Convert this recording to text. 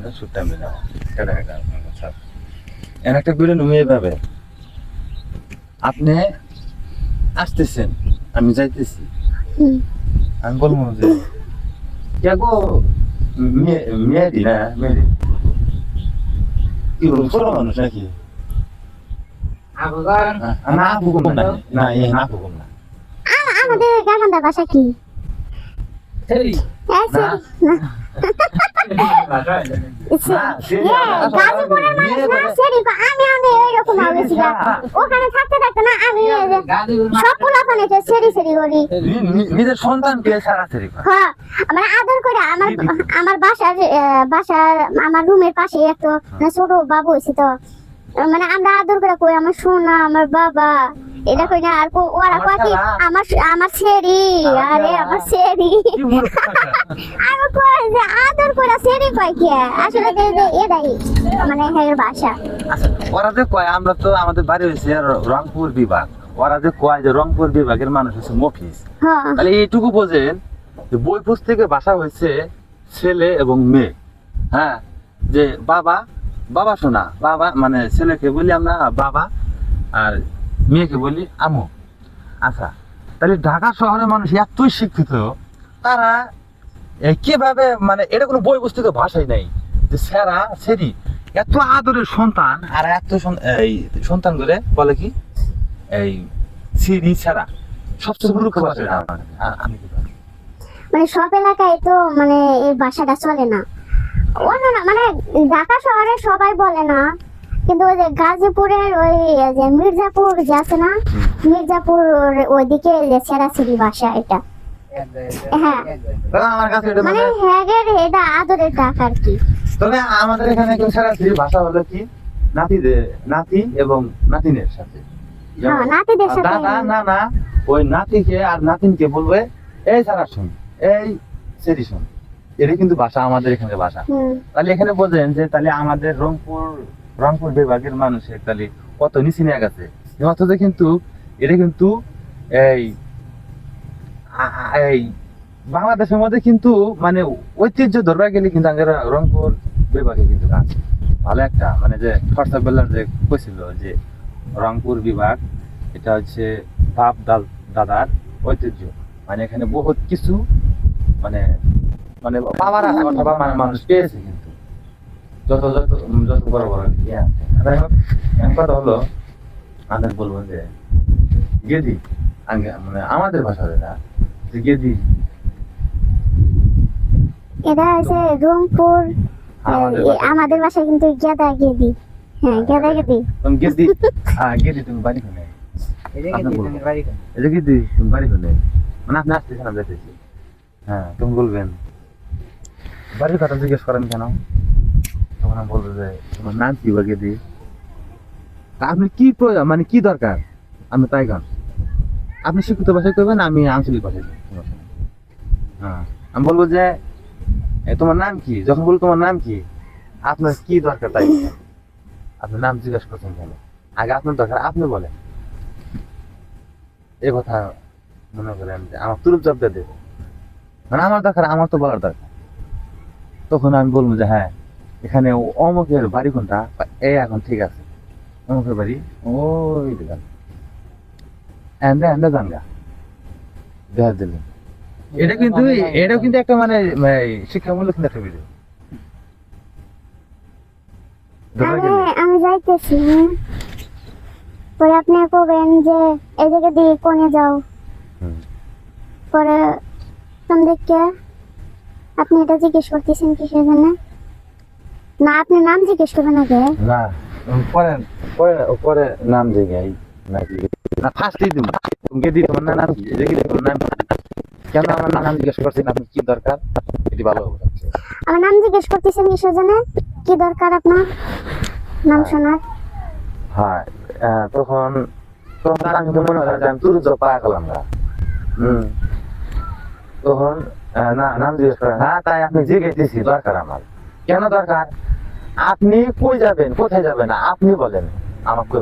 না সুটটা মিলে কেটে কেটে এর একটা আপনি আসতেছেন আমি যাইতেছি। আমি বলব যে কে গো মেয়ে মেয়েদি না মেয়েদি কি বলব ছোট মানুষ নাকি? না, না না না এই না হুকুম না আমাদের গামান্দার বাসা কি? হ্যাঁ, না। নিজের সন্তানকে মানে আদর করে আমার আমার বাসার বাসার আমার রুমের পাশে একটা ছোট বাবু হয়েছে তো মানে আমরা আদর করে কই আমার সোনা আমার বাবা এটা কই না আর ওরা আমার কয় কি? আমার আরে আমার কই যে আদর করে সেরি কয় কি? আসলে এটাই মানে হের বাসা আচ্ছা, ওরা যে কয় আমরা তো আমাদের বাড়ি হয়েছে র- রংপুর বিভাগ। ওরা যে কয় যে রংপুর বিভাগের মানুষ হচ্ছে মফিস হ্যাঁ। তাহলে এইটুকু বোঝেন যে বই পুস্তকে ভাষা হয়েছে ছেলে এবং মেয়ে। হ্যাঁ? যে বাবা বাবা শোনা। বাবা মানে ছেলেকে বলি আমরা বাবা আর মেয়েকে বলি, আমু আচ্ছা তাহলে ঢাকা শহরের মানুষ এতই শিক্ষিত, তারা কীভাবে মানে এটা কোনো বই পুস্তকে ভাষাই নাই যে সেরা, সেরি, এত আদরের সন্তান, আর এত এই সন্তান করে বলে কি, এই সিরি, সেরা, সবচেয়ে মূর্খ ভাষা আমি মানে সব এলাকায় তো মানে এই ভাষাটা চলে না। অন্য না মানে ঢাকা শহরে সবাই বলে না কিন্তু ওই যে গাজীপুরের ওই যে মির্জাপুর যে আছে না মির্জাপুর ওইদিকে যে ছেড়াছিড়ি ভাষা এটা। হ্যাঁ। আমার কাছে এটা মানে মানে হ্যাগের এটা আদরের ডাক আর কি। তবে আমাদের এখানে কেউ সরাসরি ভাষা হলো কি? নাতিদের নাতি এবং নাতিনের সাথে। হ্যাঁ, নাতিদের সাথে। দাদা না না ওই নাতিকে আর নাতিনকে বলবে এই সারা শুন এই সেরি শুন এটা কিন্তু ভাষা আমাদের এখানে ভাষা। তাহলে এখানে বোঝেন যে তাহলে আমাদের রংপুর রংপুর বিভাগের মানুষের তাহলে কত নিচে নিয়ে গেছে? অথচ কিন্তু এটা কিন্তু এই এই বাংলাদেশের মধ্যে কিন্তু মানে ঐতিহ্য ধরবা গেলে কিন্তু আমাদের রংপুর বিভাগে কিন্তু আছে ভালো একটা মানে যে খরচা বেলার যে কইছিল যে রংপুর বিভাগ, এটা হচ্ছে বাপ দাদ- দাদার ঐতিহ্য। মানে এখানে বহুত কিছু মানে মানে পাওয়ার অথবা মানে মানুষ পেয়েছে যত যত যত বড় বড় ইয়ে আছে। যাই হোক, এখন কথা হলো আমাদের বলব যে গেদি মানে আমাদের ভাষা যেটা যে গেদি। এটা আছে রংপুর আমাদের ভাষা। বাসায় কিন্তু গেদা গেদি। হ্যাঁ গেদা গেদি। তুমি গেদি হ্যাঁ গেদি তুমি বাড়ি কোনে এই গেদি তুমি বাড়ি কোনে মানে আপনি আসতেছেন আমি যাইতেছি। হ্যাঁ তুমি বলবেন। বাড়ির কথা জিজ্ঞেস করেন কেন? তখন বলব যে, তোমার নাম কি বা গেদি তা আপনি কি প্রয়োজন মানে কি দরকার? আমি তাই গান আপনি শিক্ষিত ভাষায় করবেন আমি আঞ্চলিক ভাষায়। হ্যাঁ আমি বলব যে তোমার নাম কি? যখন বলব তোমার নাম কি? আপনার কি দরকার তাই। আপনার নাম জিজ্ঞেস করছেন কেন? আগে আপনার দরকার, আপনি বলেন। এ কথা মনে করেন যে আমার তুরুপ জবাবটা দেবে। মানে আমার দরকার, আমার তো বলার দরকার। তখন আমি বলব যে হ্যাঁ এখানে অমুকের বাড়ি কোনটা? এই এখন ঠিক আছে। অমুকের বাড়ি? ওই দিলাম জানগা। দেখা দিলেন এটা কিন্তু এটাও কিন্তু একটা মানে শিক্ষামূলক কিন্তু একটা ভিডিও আমি যাইতেছি। পরে আপনি কবেন যে এদিকে দিয়ে কোনে যাও? হুম। পরে কোন দিকে আপনি এটা জিজ্ঞেস করতেছেন কিসের জন্য? না আপনি নাম জিজ্ঞেস করবেন আগে। না পরে পরে পরে নাম জায়গায় নাকি? না ফার্স্টই দিব তুমি দিই তোমার না- নাম দেখি তোমার নাম কেন আমার নাম জিজ্ঞেস করছেন? আপনি কি দরকার? এটি ভালো হবে। আমার নাম জিজ্ঞেস করতেছেন কিসের জন্য? কি দরকার আপনার? নাম শোনার। হ্যাঁ তখন তখন আমি তো মনে হয় আমি তুরু জব পাওয়া গেলাম না হুম। তখন না নাম জিজ্ঞেস করেন হ্যাঁ তাই আপনি জিজ্ঞেস দরকার আমার। কেন দরকার? আপনি কই যাবেন? কোথায় যাবেন? আপনি বলেন। আমাকে